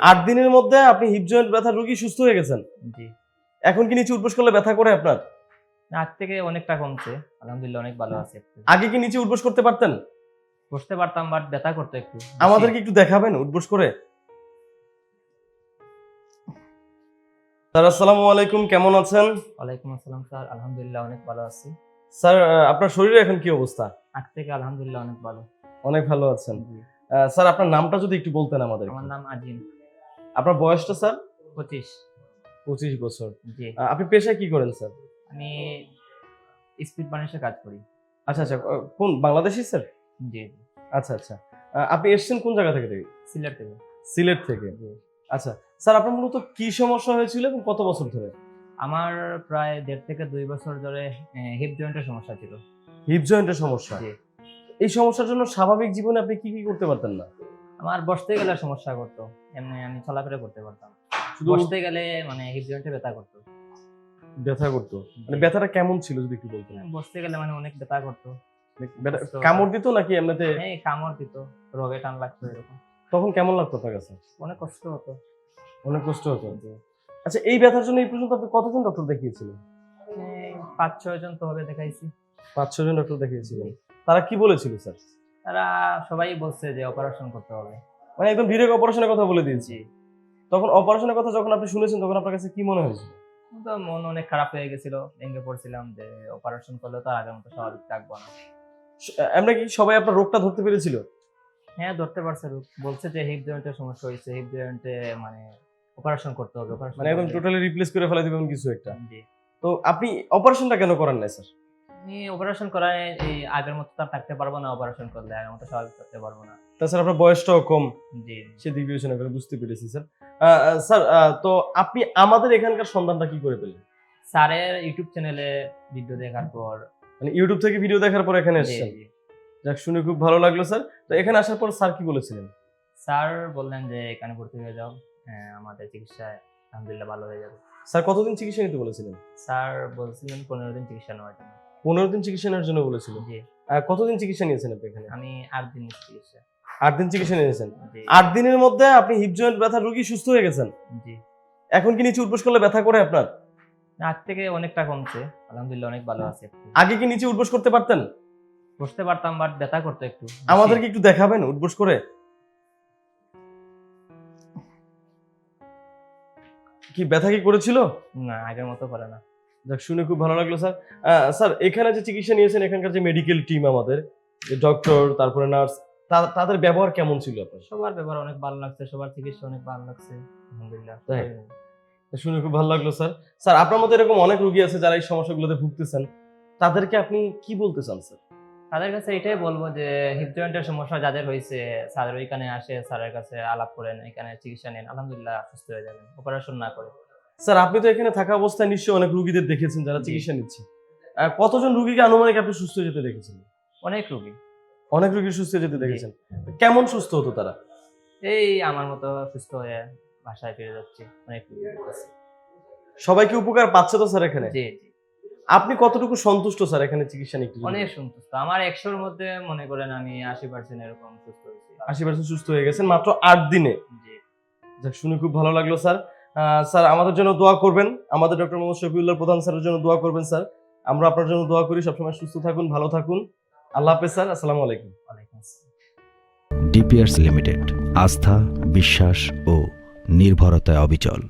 আট দিনের মধ্যে আপনি হিপ জয়েন্ট ব্যথা রোগী সুস্থ হয়ে গেছেন? জি। এখন কি নিচে উঠবোস করলে ব্যথা করে আপনার? আগ থেকে অনেকটা কমছে আলহামদুলিল্লাহ অনেক ভালো আছে আগে কি নিচে উঠবোস করতে পারতেন? বসতে পারতাম বাট ব্যথা করতো একটু। আমাদেরকে একটু দেখাবেন উঠবোস করে? স্যার আসসালামু আলাইকুম কেমন আছেন? ওয়ালাইকুম আসসালাম স্যার। আলহামদুলিল্লাহ অনেক ভালো আছি। স্যার আপনার শরীরে এখন কি অবস্থা? আগ থেকে আলহামদুলিল্লাহ অনেক ভালো। অনেক ভালো আছেন। স্যার আপনার নামটা যদি একটু বলতেন আমাদের আমার নাম আজিম। আপনার বয়সটা স্যার? পঁচিশ। পঁচিশ বছর। জি। আপনি পেশায় কি করেন স্যার? আমি স্পিড বানিশে কাজ করি। আচ্ছা আচ্ছা কোন বাংলাদেশি স্যার? জি। আচ্ছা আচ্ছা। আপনি এসেছেন কোন জায়গা থেকে? সিলেট থেকে। সিলেট থেকে। আচ্ছা স্যার আপনার মূলত কি সমস্যা হয়েছিল এবং কত বছর ধরে? আমার প্রায় দেড় থেকে দুই বছর ধরে হিপ জয়েন্টের সমস্যা ছিল। হিপ জয়েন্টের সমস্যা। এই সমস্যার জন্য স্বাভাবিক জীবনে আপনি কি কি করতে পারতেন না? আমার বসতে গেলে সমস্যা করতো। এমনি আমি চলাফেরা করতে পারতাম। শুধু বসতে গেলে মানে হিপ জয়েন্টে ব্যথা করতো। ব্যথা করতো? মানে ব্যথাটা কেমন ছিল যদি একটু বলতেন? বসতে গেলে মানে অনেক ব্যথা করতো। কামড় দিত নাকি এমনিতে? এই কামড় দিত। রোগে টান লাগতো এরকম। তখন কেমন লাগতো আপনার কাছে? অনেক কষ্ট হতো। অনেক কষ্ট হতো? আচ্ছা এই ব্যথার জন্য এই পর্যন্ত আপনি কতজন ডক্টর দেখিয়েছিলেন? এই পাঁচ ছয় জন তো হবে দেখাইছি। পাঁচ ছজন ডক্টর দেখিয়েছিলেন। তারা কি বলেছিল স্যার তারা সবাই বলছে যে অপারেশন করতে হবে। মানে একদম ডিরেক্ট অপারেশনের কথা বলে দিয়েছি। তখন অপারেশনের কথা যখন আপনি শুনেছেন তখন আপনার কাছে কি মনে হয়েছিল? তো মন অনেক খারাপ হয়ে গেছিল ভেঙে পড়ছিলাম যে অপারেশন করলে তো আগের মতো স্বাভাবিক থাকব না। আমরা কি সবাই আপনার রোগটা ধরতে পেরেছিল? হ্যাঁ ধরতে পারছে রোগ। বলছে যে হিপ জয়েন্টের সমস্যা হয়েছে হিপ জয়েন্টে মানে অপারেশন করতে হবে অপারেশন মানে একদম টোটালি রিপ্লেস করে ফেলা দিবেন কিছু একটা। জি। তো আপনি অপারেশনটা কেন করেন না স্যার আমি অপারেশন করায় এই আগের মতো তো আর থাকতে পারব না অপারেশন করলে আগের মতো স্বাভাবিক থাকতে পারব না। তাছাড়া আপনার বয়সটাও কম। জি। বিবেচনা করে বুঝতে পেরেছি স্যার। স্যার তো আপনি আমাদের এখানকার সন্ধানটা কি করে পেলেন? স্যারের ইউটিউব চ্যানেলে ভিডিও দেখার পর। মানে ইউটিউব থেকে ভিডিও দেখার পর এখানে এসেছেন? যাক শুনে খুব ভালো লাগল স্যার। তো এখানে আসার পর স্যার কি বলেছিলেন? স্যার বললেন যে এখানে ভর্তি হয়ে যাও। হ্যাঁ, আমাদের চিকিৎসায় আলহামদুলিল্লাহ ভালো হয়ে যাবে। স্যার কতদিন চিকিৎসা নিতে বলেছিলেন? স্যার বলছিলেন পনেরো দিন চিকিৎসা নেওয়ার জন্য। পনেরো দিন চিকিৎসা নেওয়ার জন্য বলেছিলেন। জি। কতদিন চিকিৎসা নিয়েছেন আপনি এখানে? আমি আট দিন চিকিৎসা। আট দিন চিকিৎসা নিয়েছেন। আট দিনের মধ্যে আপনি হিপ জয়েন্ট ব্যথা রোগী সুস্থ হয়ে গেছেন? জি। এখন কি নিচে উঠবোস করলে ব্যথা করে আপনার? আগ থেকে অনেকটা কমছে। আলহামদুলিল্লাহ অনেক ভালো আছে আগে কি নিচে উঠবোস করতে পারতেন? বসতে পারতাম বাট ব্যথা করতো একটু আমাদেরকে একটু দেখাবেন উঠবোস করে। কি ব্যথা কি করেছিল? না আগের মতো করে না। যাক শুনে খুব ভালো লাগল স্যার। স্যার এখানে যে চিকিৎসা নিয়েছেন এখানকার যে মেডিকেল টিম আমাদের ডক্টর তারপরে নার্স তাদের ব্যবহার কেমন ছিল আপনার? সবার ব্যবহার অনেক ভালো লাগছে সবার চিকিৎসা অনেক ভালো লাগছে আলহামদুলিল্লাহ। তাই? শুনে খুব ভালো লাগল স্যার। স্যার আপনার মতো এরকম অনেক রোগী আছে যারা এই সমস্যাগুলোতে ভুগতেছেন তাদেরকে আপনি কি বলতে চান স্যার? তাদের কাছে এটাই বলব যে হিপ জয়েন্টের সমস্যা যাদের হয়েছে স্যারের ওইখানে আসে স্যারের কাছে আলাপ করেন এখানে চিকিৎসা নেন আলহামদুলিল্লাহ সুস্থ হয়ে যাবেন অপারেশন না করে। স্যার আপনি তো এখানে থাকা অবস্থায় নিশ্চয়ই অনেক রুগীদের দেখেছেন যারা চিকিৎসা নিচ্ছে। কতজন রুগীকে আনুমানিক আপনি সুস্থ যেতে দেখেছেন? অনেক রোগী। অনেক রুগী সুস্থ যেতে দেখেছেন। কেমন সুস্থ হতো তারা? এই আমার মতো সুস্থ হয়ে বাসায় ফিরে যাচ্ছি। অনেক। সবাইকে উপকার পাচ্ছে তো স্যার এখানে? জি জি। আপনি কতটুকু সন্তুষ্ট স্যার এখানে চিকিৎসা নিতে অনেক সন্তুষ্ট। আমার একশোর মধ্যে মনে করেন আমি আশি পার্সেন্ট এরকম সুস্থ হয়েছি। আশি পার্সেন্ট সুস্থ হয়ে গেছেন মাত্র আট দিনে। জি। যাক শুনে খুব ভালো লাগল স্যার। স্যার আমাদের জন্য দোয়া করবেন। আমাদের ডক্টর মোহাম্মদ শফিউল্লাহ প্রধান স্যারের জন্য দোয়া করবেন স্যার। আমরা আপনার জন্য দোয়া করি সবসময় সুস্থ থাকুন ভালো থাকুন। আল্লাহ হাফেজ স্যার। আসসালামু আলাইকুম। ডিপিআরস আসসালাম। লিমিটেড আস্থা বিশ্বাস ও নির্ভরতায় অবিচল।